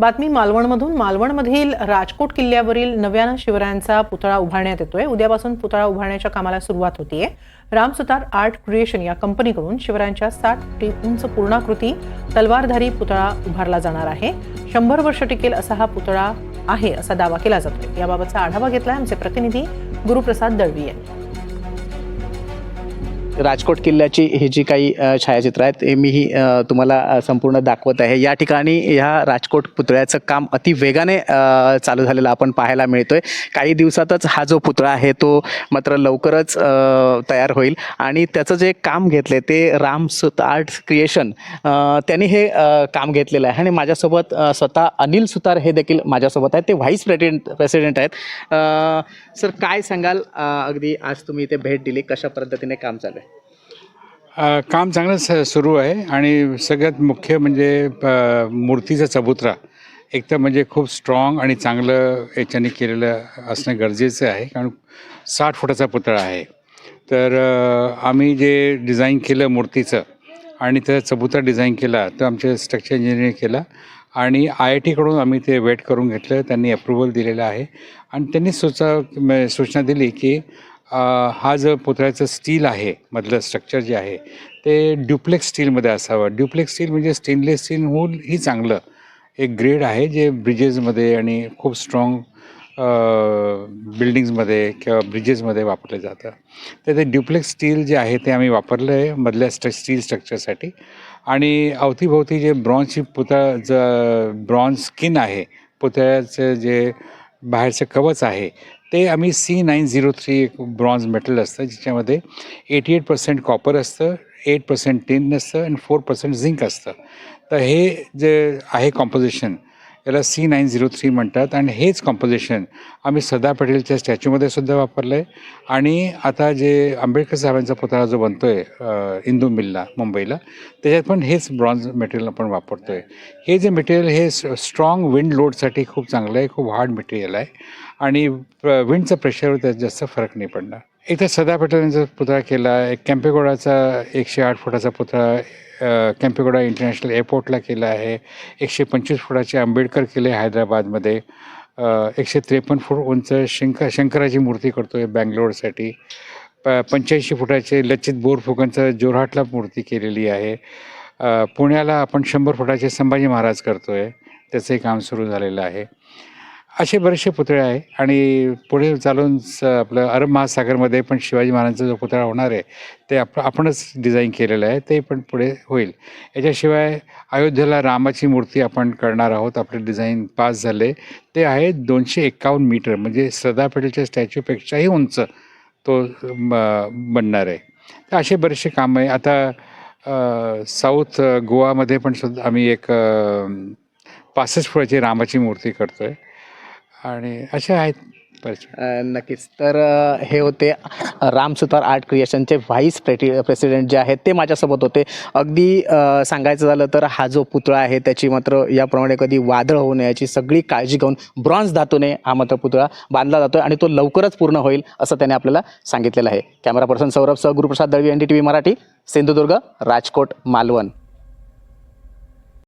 बातमी मालवणमधून. मालवणमधील राजकोट किल्ल्यावरील नव्यानं शिवरायांचा पुतळा उभारण्यात येतोय. उद्यापासून पुतळा उभारण्याच्या कामाला सुरुवात होतीये. रामसुतार आर्ट क्रिएशन या कंपनीकडून शिवरायांच्या साठ फुटी उंच पूर्णाकृती तलवारधारी पुतळा उभारला जाणार आहे. शंभर वर्ष टिकेल असा हा पुतळा आहे असा दावा केला जातोय. याबाबतचा आढावा घेतलाय आमचे प्रतिनिधी गुरुप्रसाद दळवी यांनी. राजकोट किल्ल्याची ही जी काही छायाचित्र आहेत हे मीही तुम्हाला संपूर्ण दाखवत आहे. या ठिकाणी ह्या राजकोट पुतळ्याचं काम अति वेगाने चालू झालेलं आपण पाहायला मिळतोय. काही दिवसातच हा जो पुतळा आहे तो मात्र लवकरच तयार होईल. आणि त्याचं जे काम घेतले ते राम सुत आर्ट क्रिएशन त्यांनी हे काम घेतलेलं आहे. आणि माझ्यासोबत स्वतः अनिल सुतार हे देखील माझ्यासोबत आहेत. ते व्हाईस प्रेसिडेंट प्रेसिडेंट आहेत. सर काय सांगाल? अगदी आज तुम्ही इथे भेट दिली. कशा पद्धतीने काम चालू आहे? काम चांगलं स सुरू आहे आणि सगळ्यात मुख्य म्हणजे प- मूर्तीचा चबुतरा. एक तर म्हणजे खूप स्ट्रॉंग आणि चांगलं याच्याने केलेलं असणं गरजेचं आहे. कारण साठ फुटाचा पुतळा आहे. तर आम्ही जे डिझाईन केलं मूर्तीचं आणि त्याचा चबुतरा डिझाईन केला तर आमच्या स्ट्रक्चर इंजिनिअरिंग केला आणि आय आय टीकडून आम्ही ते वेट करून घेतलं. त्यांनी अप्रुव्हल दिलेलं आहे. आणि त्यांनी सुचा सूचना दिली की हा जो पुतळ्याचं स्टील आहे मधलं स्ट्रक्चर जे आहे ते ड्युप्लेक्स स्टीलमध्ये असावं. ड्युप्लेक्स स्टील म्हणजे स्टेनलेस स्टील होऊन ही चांगलं एक ग्रेड आहे जे ब्रिजेसमध्ये आणि खूप स्ट्रॉंग बिल्डिंग्समध्ये किंवा ब्रिजेसमध्ये वापरलं जातं. तर ते ड्युप्लेक्स स्टील जे आहे ते आम्ही वापरलं आहे मधल्या स्ट्र स्टील स्ट्रक्चरसाठी आणि अवतीभोवती जे ब्रॉन्झची पुतळा ज ब्रॉन्झ स्किन आहे पुतळ्याचं जे बाहेरचं कवच आहे ते आम्ही सी नाईन झिरो थ्री एक ब्रॉन्झ मेटल असतं ज्याच्यामध्ये एटी एट पर्सेंट कॉपर असतं एट पर्सेंट टिन असतं आणि फोर पर्सेंट झिंक असतं. तर हे जे आहे कॉम्पोजिशन याला सी नाईन झिरो थ्री म्हणतात आणि हेच कॉम्पोजिशन आम्ही सरदार पटेलच्या स्टॅच्यूमध्ये सुद्धा वापरलं आहे आणि आता जे आंबेडकर साहेबांचा पुतळा जो बनतो आहे इंदू मिलला मुंबईला त्याच्यात पण हेच ब्रॉन्झ मटेरियल आपण वापरतो आहे हे जे मटेरियल हे स्ट्रॉंग विंड लोडसाठी खूप चांगलं आहे खूप हार्ड मटेरियल आहे. आणि विंडचं प्रेशरवर त्यात जास्त फरक नाही पडणार. एक तर सरदार पटेलांचा पुतळा केला एक कॅम्पेगोडाचा एकशे आठ फुटाचा पुतळा कॅम्पेगोडा इंटरनॅशनल एअरपोर्टला केला आहे एकशे पंचवीस फुटाचे आंबेडकर केले हैदराबादमध्ये एकशे त्रेपन्न फूट उंच शंकर शंकराची मूर्ती करतो आहे बँगलोरसाठी प पंच्याऐंशी फुटाचे लचित बोरफुकनचं जोरहाटला मूर्ती केलेली आहे पुण्याला आपण शंभर फुटाचे संभाजी महाराज करतो आहे त्याचंही काम सुरू झालेलं आहे. असे बरेचसे पुतळे आहे. आणि पुढे चालून स आपलं अरब महासागरमध्ये पण शिवाजी महाराजांचा जो पुतळा होणार आहे ते आप आपणच डिझाईन केलेलं आहे ते पण पुढे होईल. याच्याशिवाय अयोध्येला रामाची मूर्ती आपण करणार आहोत. आपले डिझाईन पास झाले. ते आहे दोनशे एक्कावन्न मीटर म्हणजे सरदार पटेलच्या स्टॅच्यूपेक्षाही उंच तो बनणार आहे. तर असे बरेचसे काम आहे. आता साऊथ गोवामध्ये पण सुद्धा आम्ही एक पासष्ट फुळाची रामाची मूर्ती करतो आहे आणि असे आहेत अ, नक्कीच. तर अ, हे होते राम सुतार आर्ट क्रिएशनचे व्हाईस प्रेटि प्रेसिडेंट जे आहेत ते माझ्यासोबत होते. अगदी अ, सांगायचं झालं तर हा जो पुतळा आहे त्याची मात्र याप्रमाणे कधी वादळ होऊ नये याची सगळी काळजी घेऊन ब्रॉन्झ धातूने हा मात्र पुतळा बांधला जातोय आणि तो लवकरच पूर्ण होईल असं त्याने आपल्याला सांगितलेलं आहे. कॅमेरा पर्सन सौरभ सह Guruprasad Dalvi N D T V Marathi Sindhudurg Rajkot Malvan.